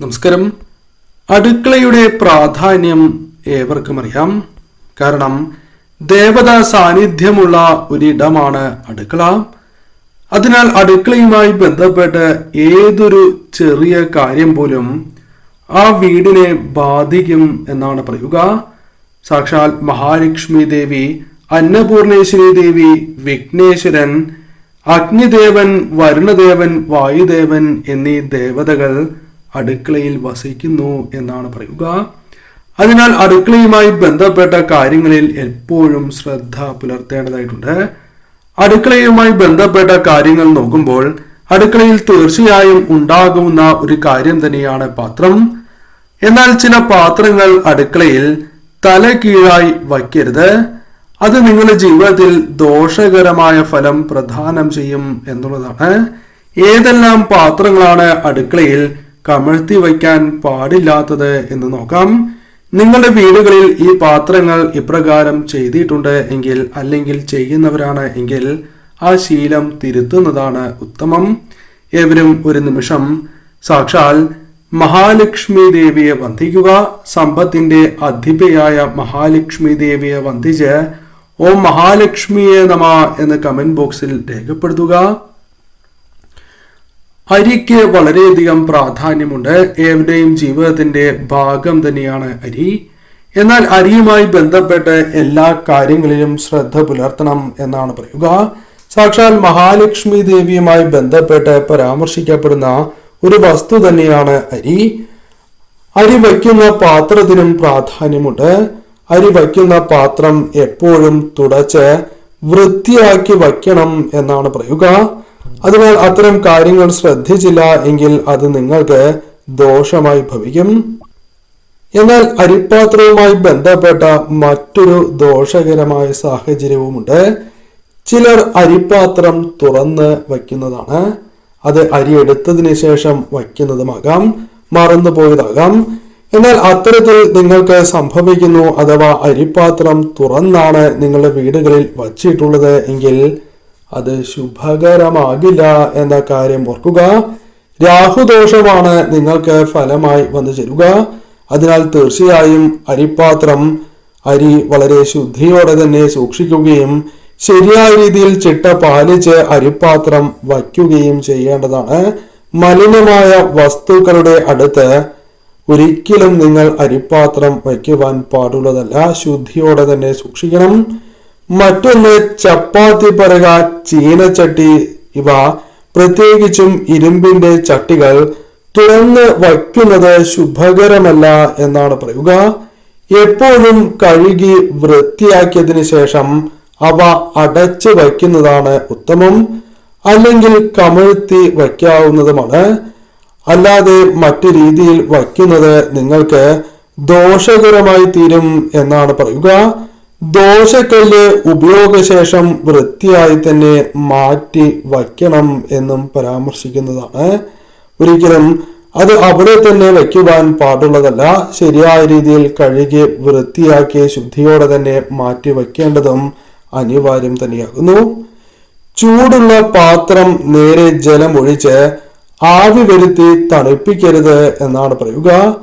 നമസ്കാരം. അടുക്കളയുടെ പ്രാധാന്യം ഏവർക്കും അറിയാം. കാരണം ദേവത സാന്നിധ്യമുള്ള ഒരിടമാണ് അടുക്കള. അതിനാൽ അടുക്കളയുമായി ബന്ധപ്പെട്ട് ഏതൊരു ചെറിയ കാര്യം പോലും ആ വീടിനെ ബാധിക്കും എന്നാണ് പറയുക. സാക്ഷാൽ മഹാലക്ഷ്മി ദേവി അന്നപൂർണേശ്വരി ദേവി വിഘ്നേശ്വരൻ അഗ്നിദേവൻ വരുണദേവൻ വായുദേവൻ എന്നീ ദേവതകൾ അടുക്കളയിൽ വസിക്കുന്നു എന്നാണ് പറയുക. അതിനാൽ അടുക്കളയുമായി ബന്ധപ്പെട്ട കാര്യങ്ങളിൽ എപ്പോഴും ശ്രദ്ധ പുലർത്തേണ്ടതായിട്ടുണ്ട്. അടുക്കളയുമായി ബന്ധപ്പെട്ട കാര്യങ്ങൾ നോക്കുമ്പോൾ അടുക്കളയിൽ തീർച്ചയായും ഉണ്ടാകുന്ന ഒരു കാര്യം തന്നെയാണ് പാത്രം. എന്നാൽ ചില പാത്രങ്ങൾ അടുക്കളയിൽ തല കീഴായി വയ്ക്കരുത്. അത് നിങ്ങളുടെ ജീവിതത്തിൽ ദോഷകരമായ ഫലം പ്രദാനം ചെയ്യും എന്നുള്ളതാണ്. ഏതെല്ലാം പാത്രങ്ങളാണ് അടുക്കളയിൽ കമഴ്ത്തി വയ്ക്കാൻ പാടില്ലാത്തത് എന്ന് നോക്കാം. നിങ്ങളുടെ വീടുകളിൽ ഈ പാത്രങ്ങൾ ഇപ്രകാരം ചെയ്തിട്ടുണ്ട് എങ്കിൽ അല്ലെങ്കിൽ ചെയ്യുന്നവരാണ് എങ്കിൽ ആ ശീലം തിരുത്തുന്നതാണ് ഉത്തമം. ഏവരും ഒരു നിമിഷം സാക്ഷാൽ മഹാലക്ഷ്മി ദേവിയെ വന്ദിക്കുക. സമ്പത്തിന്റെ അധിപയായ മഹാലക്ഷ്മി ദേവിയെ വന്ദിച്ച് ഓം മഹാലക്ഷ്മിയെ നമ എന്ന് കമന്റ് ബോക്സിൽ രേഖപ്പെടുത്തുക. അരിക്ക് വളരെയധികം പ്രാധാന്യമുണ്ട്. ഏവരുടെയും ജീവിതത്തിന്റെ ഭാഗം തന്നെയാണ് അരി. എന്നാൽ അരിയുമായി ബന്ധപ്പെട്ട് എല്ലാ കാര്യങ്ങളിലും ശ്രദ്ധ പുലർത്തണം എന്നാണ് പറയുക. സാക്ഷാൽ മഹാലക്ഷ്മി ദേവിയുമായി ബന്ധപ്പെട്ട് പരാമർശിക്കപ്പെടുന്ന ഒരു വസ്തു തന്നെയാണ് അരി. അരി വയ്ക്കുന്ന പാത്രത്തിനും പ്രാധാന്യമുണ്ട്. അരി വയ്ക്കുന്ന പാത്രം എപ്പോഴും തുടച്ച് വൃത്തിയാക്കി വയ്ക്കണം എന്നാണ് പറയുക. അതിനാൽ അത്തരം കാര്യങ്ങൾ ശ്രദ്ധിച്ചില്ല എങ്കിൽ അത് നിങ്ങൾക്ക് ദോഷമായി ഭവിക്കും. എന്നാൽ അരിപ്പാത്രവുമായി ബന്ധപ്പെട്ട മറ്റൊരു ദോഷകരമായ സാഹചര്യവുമുണ്ട്. ചിലർ അരിപ്പാത്രം തുറന്ന് വയ്ക്കുന്നതാണ്. അത് അരി എടുത്തതിന് ശേഷം വയ്ക്കുന്നതുമാകാം മറന്നുപോയതാകാം. എന്നാൽ അത്തരത്തിൽ നിങ്ങൾക്ക് സംഭവിക്കുന്നു അഥവാ അരിപ്പാത്രം തുറന്നാണ് നിങ്ങളുടെ വീടുകളിൽ വച്ചിട്ടുള്ളത് എങ്കിൽ അത് ശുഭകരമാകില്ല എന്ന കാര്യം ഓർക്കുക. രാഹുദോഷമാണ് നിങ്ങൾക്ക് ഫലമായി വന്നു ചേരുക. അതിനാൽ തീർച്ചയായും അരിപ്പാത്രം അരി വളരെ ശുദ്ധിയോടെ തന്നെ സൂക്ഷിക്കുകയും ശരിയായ രീതിയിൽ ചിട്ട പാലിച്ച് അരിപ്പാത്രം വയ്ക്കുകയും ചെയ്യേണ്ടതാണ്. മലിനമായ വസ്തുക്കളുടെ അടുത്ത് ഒരിക്കലും നിങ്ങൾ അരിപ്പാത്രം വയ്ക്കുവാൻ പാടുള്ളതല്ല. ശുദ്ധിയോടെ തന്നെ സൂക്ഷിക്കണം. മറ്റൊന്ന് ചപ്പാത്തി പരക ചീനച്ചട്ടി ഇവ പ്രത്യേകിച്ചും ഇരുമ്പിന്റെ ചട്ടികൾ തുറന്ന് വയ്ക്കുന്നത് ശുഭകരമല്ല എന്നാണ് പറയുക. എപ്പോഴും കഴുകി വൃത്തിയാക്കിയതിന് ശേഷം അവ അടച്ചു വയ്ക്കുന്നതാണ് ഉത്തമം. അല്ലെങ്കിൽ കമഴ്ത്തി വയ്ക്കാവുന്നതുമാണ്. അല്ലാതെ മറ്റു രീതിയിൽ വയ്ക്കുന്നത് നിങ്ങൾക്ക് ദോഷകരമായി തീരും എന്നാണ് പറയുക. ദോശക്കല്ല് ഉപയോഗശേഷം വൃത്തിയായി തന്നെ മാറ്റി വയ്ക്കണം എന്നും പരാമർശിക്കുന്നതാണ്. ഒരിക്കലും അത് അവിടെ തന്നെ വയ്ക്കുവാൻ പാടുള്ളതല്ല. ശരിയായ രീതിയിൽ കഴുകി വൃത്തിയാക്കി ശുദ്ധിയോടെ തന്നെ മാറ്റി വയ്ക്കേണ്ടതും അനിവാര്യം തന്നെയാകുന്നു. ചൂടുള്ള പാത്രം നേരെ ജലം ഒഴിച്ച് ആവി വരുത്തി തണുപ്പിക്കരുത് എന്നാണ് പറയുക.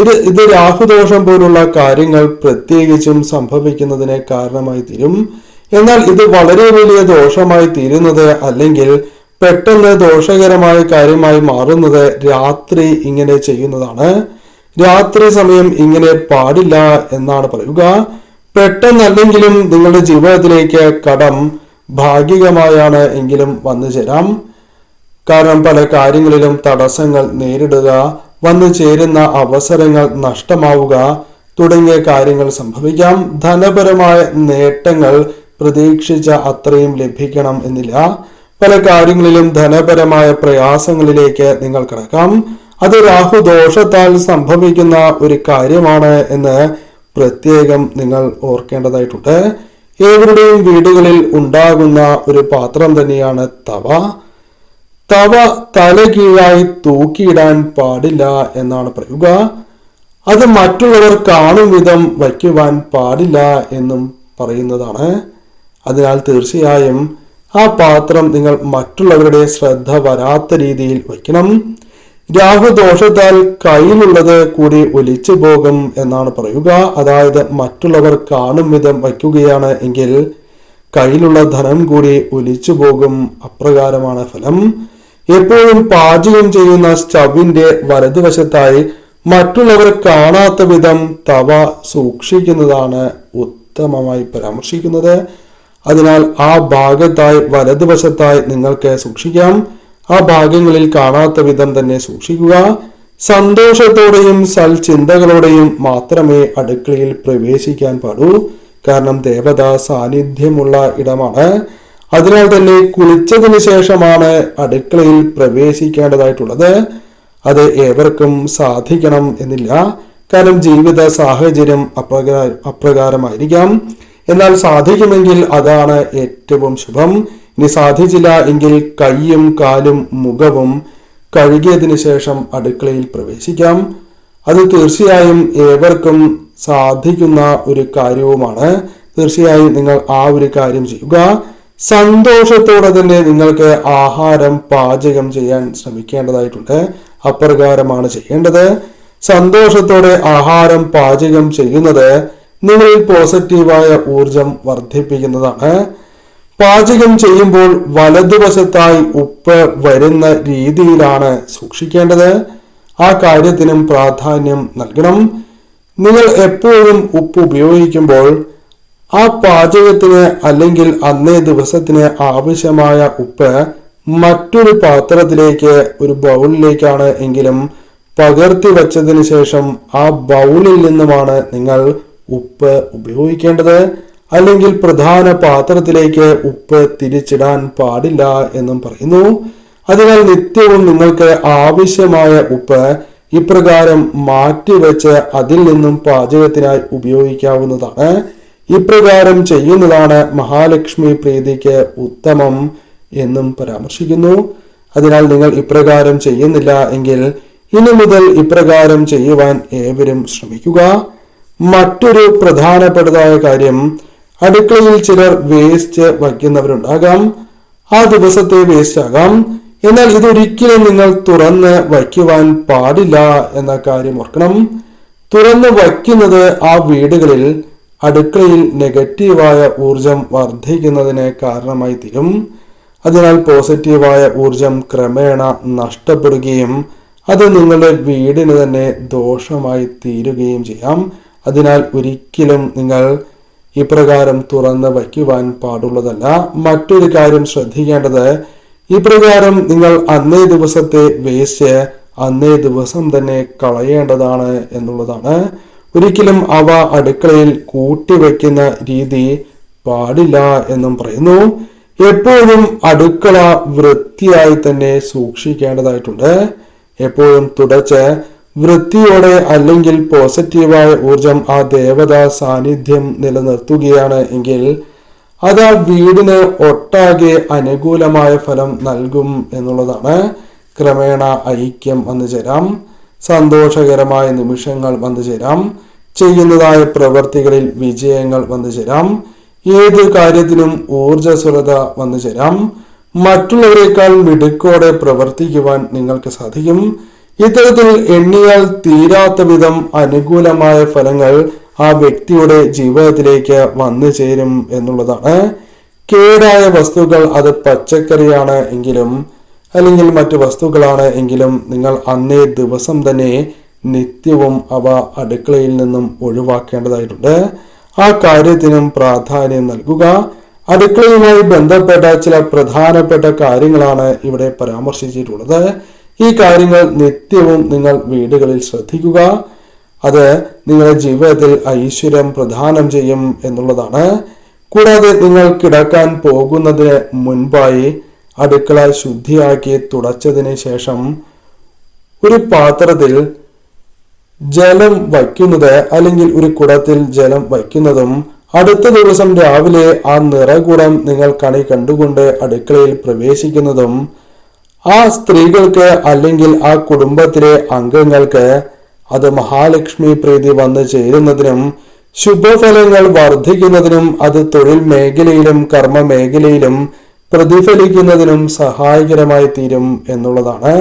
ഇത് ഇത് രാഹുദോഷം പോലുള്ള കാര്യങ്ങൾ പ്രത്യേകിച്ചും സംഭവിക്കുന്നതിന് കാരണമായി തീരും. എന്നാൽ ഇത് വളരെ വലിയ ദോഷമായി തീരുന്നത് അല്ലെങ്കിൽ പെട്ടെന്ന് ദോഷകരമായ കാര്യമായി മാറുന്നത് രാത്രി ഇങ്ങനെ ചെയ്യുന്നതാണ്. രാത്രി സമയം ഇങ്ങനെ പാടില്ല എന്നാണ് പറയുക. പെട്ടെന്നല്ലെങ്കിലും നിങ്ങളുടെ ജീവിതത്തിലേക്ക് കടം ഭാഗികമായാണ് എങ്കിലും വന്നു ചേരാം കാരണം പല കാര്യങ്ങളിലും തടസ്സങ്ങൾ നേരിടുക വന്നു ചേരുന്ന അവസരങ്ങൾ നഷ്ടമാവുക തുടങ്ങിയ കാര്യങ്ങൾ സംഭവിക്കാം. ധനപരമായ നേട്ടങ്ങൾ പ്രതീക്ഷിച്ച അത്രയും ലഭിക്കണം എന്നില്ല. പല കാര്യങ്ങളിലും ധനപരമായ പ്രയാസങ്ങളിലേക്ക് നിങ്ങൾ കിടക്കാം. അത് രാഹു ദോഷത്താൽ സംഭവിക്കുന്ന ഒരു കാര്യമാണ് എന്ന് പ്രത്യേകം നിങ്ങൾ ഓർക്കേണ്ടതായിട്ടുണ്ട്. ഏവരുടെയും വീടുകളിൽ ഉണ്ടാകുന്ന ഒരു പാത്രം തന്നെയാണ് തവ. തവ തലകീഴായി തൂക്കിയിടാൻ പാടില്ല എന്നാണ് പറയുക. അത് മറ്റുള്ളവർ കാണും വിധം വയ്ക്കുവാൻ പാടില്ല എന്നും പറയുന്നതാണ്. അതിനാൽ തീർച്ചയായും ആ പാത്രം നിങ്ങൾ മറ്റുള്ളവരുടെ ശ്രദ്ധ വരാത്ത രീതിയിൽ വയ്ക്കണം. രാഹുദോഷത്താൽ കയ്യിലുള്ളത് കൂടി ഒലിച്ചു പോകും എന്നാണ് പറയുക. അതായത് മറ്റുള്ളവർ കാണും വിധം വയ്ക്കുകയാണ് എങ്കിൽ കയ്യിലുള്ള ധനം കൂടി ഒലിച്ചു പോകും അപ്രകാരമാണ് ഫലം. എപ്പോഴും പാചകം ചെയ്യുന്ന സ്റ്റവിന്റെ വലതുവശത്തായി മറ്റുള്ളവർ കാണാത്ത വിധം തവ സൂക്ഷിക്കുന്നതാണ് ഉത്തമമായി പരാമർശിക്കുന്നത്. അതിനാൽ ആ ഭാഗത്തായി വലതുവശത്തായി നിങ്ങൾക്ക് സൂക്ഷിക്കാം. ആ ഭാഗങ്ങളിൽ കാണാത്ത വിധം തന്നെ സൂക്ഷിക്കുക. സന്തോഷത്തോടെയും സൽചിന്തകളോടെയും മാത്രമേ അടുക്കളയിൽ പ്രവേശിക്കാൻ പാടൂ കാരണം ദേവത സാന്നിധ്യമുള്ള ഇടമാണ്. അതിനാൽ തന്നെ കുളിച്ചതിന് ശേഷമാണ് അടുക്കളയിൽ പ്രവേശിക്കേണ്ടതായിട്ടുള്ളത്. അത് ഏവർക്കും സാധിക്കണം എന്നില്ല. കാരണം ജീവിത സാഹചര്യം അപ്രകാ അപ്രകാരമായിരിക്കാം. എന്നാൽ സാധിക്കുമെങ്കിൽ അതാണ് ഏറ്റവും ശുഭം. ഇനി സാധിച്ചില്ല എങ്കിൽ കൈയും കാലും മുഖവും കഴുകിയതിന് ശേഷം അടുക്കളയിൽ പ്രവേശിക്കാം. അത് തീർച്ചയായും ഏവർക്കും സാധിക്കുന്ന ഒരു കാര്യവുമാണ്. തീർച്ചയായും നിങ്ങൾ ആ ഒരു കാര്യം ചെയ്യുക. സന്തോഷത്തോടെ തന്നെ നിങ്ങൾക്ക് ആഹാരം പാചകം ചെയ്യാൻ ശ്രമിക്കേണ്ടതായിട്ടുണ്ട്. അപ്രകാരമാണ് ചെയ്യേണ്ടത്. സന്തോഷത്തോടെ ആഹാരം പാചകം ചെയ്യുന്നത് നിങ്ങളിൽ പോസിറ്റീവായ ഊർജം വർദ്ധിപ്പിക്കുന്നതാണ്. പാചകം ചെയ്യുമ്പോൾ വലതുവശത്തായി ഉപ്പ് വരുന്ന രീതിയിലാണ് സൂക്ഷിക്കേണ്ടത്. ആ കാര്യത്തിനും പ്രാധാന്യം നൽകണം. നിങ്ങൾ എപ്പോഴും ഉപ്പ് ഉപയോഗിക്കുമ്പോൾ ആ പാചകത്തിന് അല്ലെങ്കിൽ അന്നേ ദിവസത്തിന് ആവശ്യമായ ഉപ്പ് മറ്റൊരു പാത്രത്തിലേക്ക് ഒരു ബൗളിലേക്കാണ് എങ്കിലും പകർത്തി വച്ചതിന് ശേഷം ആ ബൗളിൽ നിന്നുമാണ് നിങ്ങൾ ഉപ്പ് ഉപയോഗിക്കേണ്ടത്. അല്ലെങ്കിൽ പ്രധാന പാത്രത്തിലേക്ക് ഉപ്പ് തിരിച്ചിടാൻ പാടില്ല എന്നും പറയുന്നു. അതിനാൽ നിത്യവും നിങ്ങൾക്ക് ആവശ്യമായ ഉപ്പ് ഇപ്രകാരം മാറ്റിവെച്ച് അതിൽ നിന്നും പാചകത്തിനായി ഉപയോഗിക്കാവുന്നതാണ്. ഇപ്രകാരം ചെയ്യുന്നതാണ് മഹാലക്ഷ്മി പ്രീതിക്ക് ഉത്തമം എന്നും പരാമർശിക്കുന്നു. അതിനാൽ നിങ്ങൾ ഇപ്രകാരം ചെയ്യുന്നില്ല എങ്കിൽ ഇനി മുതൽ ഇപ്രകാരം ചെയ്യുവാൻ ഏവരും ശ്രമിക്കുക. മറ്റൊരു പ്രധാനപ്പെട്ടതായ കാര്യം അടുക്കളയിൽ ചിലർ വേസ്റ്റ് വയ്ക്കുന്നവരുണ്ടാകാം. ആ ദിവസത്തെ വേസ്റ്റ് ആകാം. എന്നാൽ ഇതൊരിക്കലും നിങ്ങൾ തുറന്ന് വയ്ക്കുവാൻ പാടില്ല എന്ന കാര്യം ഓർക്കണം. തുറന്ന് വയ്ക്കുന്നത് ആ വീടുകളിൽ അടുക്കളയിൽ നെഗറ്റീവായ ഊർജം വർദ്ധിക്കുന്നതിന് കാരണമായി തീരും. അതിനാൽ പോസിറ്റീവായ ഊർജം ക്രമേണ നഷ്ടപ്പെടുകയും അത് നിങ്ങളുടെ വീടിന് തന്നെ ദോഷമായി തീരുകയും ചെയ്യാം. അതിനാൽ ഒരിക്കലും നിങ്ങൾ ഇപ്രകാരം തുറന്ന് വയ്ക്കുവാൻ പാടുള്ളതല്ല. മറ്റൊരു കാര്യം ശ്രദ്ധിക്കേണ്ടത് ഇപ്രകാരം നിങ്ങൾ അന്നേ ദിവസത്തെ വേസ്റ്റ് അന്നേ ദിവസം തന്നെ കളയേണ്ടതാണ് എന്നുള്ളതാണ്. ഒരിക്കലും അവ അടുക്കളയിൽ കൂട്ടിവെക്കുന്ന രീതി പാടില്ല എന്നും പറയുന്നു. എപ്പോഴും അടുക്കള വൃത്തിയായി തന്നെ സൂക്ഷിക്കേണ്ടതായിട്ടുണ്ട്. എപ്പോഴും തുടച്ച് വൃത്തിയോടെ അല്ലെങ്കിൽ പോസിറ്റീവായ ഊർജം ആ ദേവതാ സാന്നിധ്യം നിലനിർത്തുകയാണ് എങ്കിൽ അത് ആ വീടിന് ഒട്ടാകെ അനുകൂലമായ ഫലം നൽകും എന്നുള്ളതാണ് ക്രമേണ ഐക്യം വന്നു ചേരാം സന്തോഷകരമായ നിമിഷങ്ങൾ വന്നു ചേരാം ചെയ്യുന്നതായ പ്രവർത്തികളിൽ വിജയങ്ങൾ വന്നു ചേരാം. ഏത് കാര്യത്തിനും ഊർജസ്വലത വന്നു ചേരാം. മറ്റുള്ളവരെക്കാൾ മിടുക്കോടെ പ്രവർത്തിക്കുവാൻ നിങ്ങൾക്ക് സാധിക്കും. ഇത്തരത്തിൽ എണ്ണിയാൽ തീരാത്ത വിധം അനുകൂലമായ ഫലങ്ങൾ ആ വ്യക്തിയുടെ ജീവിതത്തിലേക്ക് വന്നു ചേരും എന്നുള്ളതാണ്. കേടായ വസ്തുക്കൾ അത് പച്ചക്കറിയാണ് എങ്കിലും അല്ലെങ്കിൽ മറ്റു വസ്തുക്കളാണ് എങ്കിലും നിങ്ങൾ അന്നേ ദിവസം തന്നെ നിത്യവും അവ അടുക്കളയിൽ നിന്നും ഒഴിവാക്കേണ്ടതായിട്ടുണ്ട്. ആ കാര്യത്തിനും പ്രാധാന്യം നൽകുക. അടുക്കളയുമായി ബന്ധപ്പെട്ട ചില പ്രധാനപ്പെട്ട കാര്യങ്ങളാണ് ഇവിടെ പരാമർശിച്ചിട്ടുള്ളത്. ഈ കാര്യങ്ങൾ നിത്യവും നിങ്ങൾ വീടുകളിൽ ശ്രദ്ധിക്കുക. അത് നിങ്ങളുടെ ജീവിതത്തിൽ ഐശ്വര്യം പ്രദാനം ചെയ്യും എന്നുള്ളതാണ്. കൂടാതെ നിങ്ങൾ കിടക്കാൻ പോകുന്നതിന് മുൻപായി അടുക്കള ശുദ്ധിയാക്കി തുടച്ചതിന് ശേഷം ഒരു പാത്രത്തിൽ ജലം വയ്ക്കുന്നത് അല്ലെങ്കിൽ ഒരു കുടത്തിൽ ജലം വയ്ക്കുന്നതും അടുത്ത ദിവസം രാവിലെ ആ നിറകുടം നിങ്ങൾ കണി കണ്ടുകൊണ്ട് അടുക്കളയിൽ പ്രവേശിക്കുന്നതും ആ സ്ത്രീകൾക്ക് അല്ലെങ്കിൽ ആ കുടുംബത്തിലെ അംഗങ്ങൾക്ക് അത് മഹാലക്ഷ്മി പ്രീതി വന്നു ചേരുന്നതിനും ശുഭഫലങ്ങൾ വർദ്ധിക്കുന്നതിനും അത് തൊഴിൽ മേഖലയിലും കർമ്മ മേഖലയിലും പ്രതിഫലിക്കുന്നതിനും സഹായകരമായി തീരും എന്നുള്ളതാണ്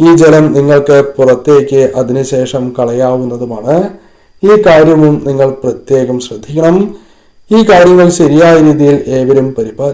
ഈ ജലം നിങ്ങൾക്ക് പുറത്തേക്ക് അതിനുശേഷം കളയാവുന്നതുമാണ്. ഈ കാര്യവും നിങ്ങൾ പ്രത്യേകം ശ്രദ്ധിക്കണം. ഈ കാര്യങ്ങൾ ശരിയായ രീതിയിൽ ഏവരും പരിപാ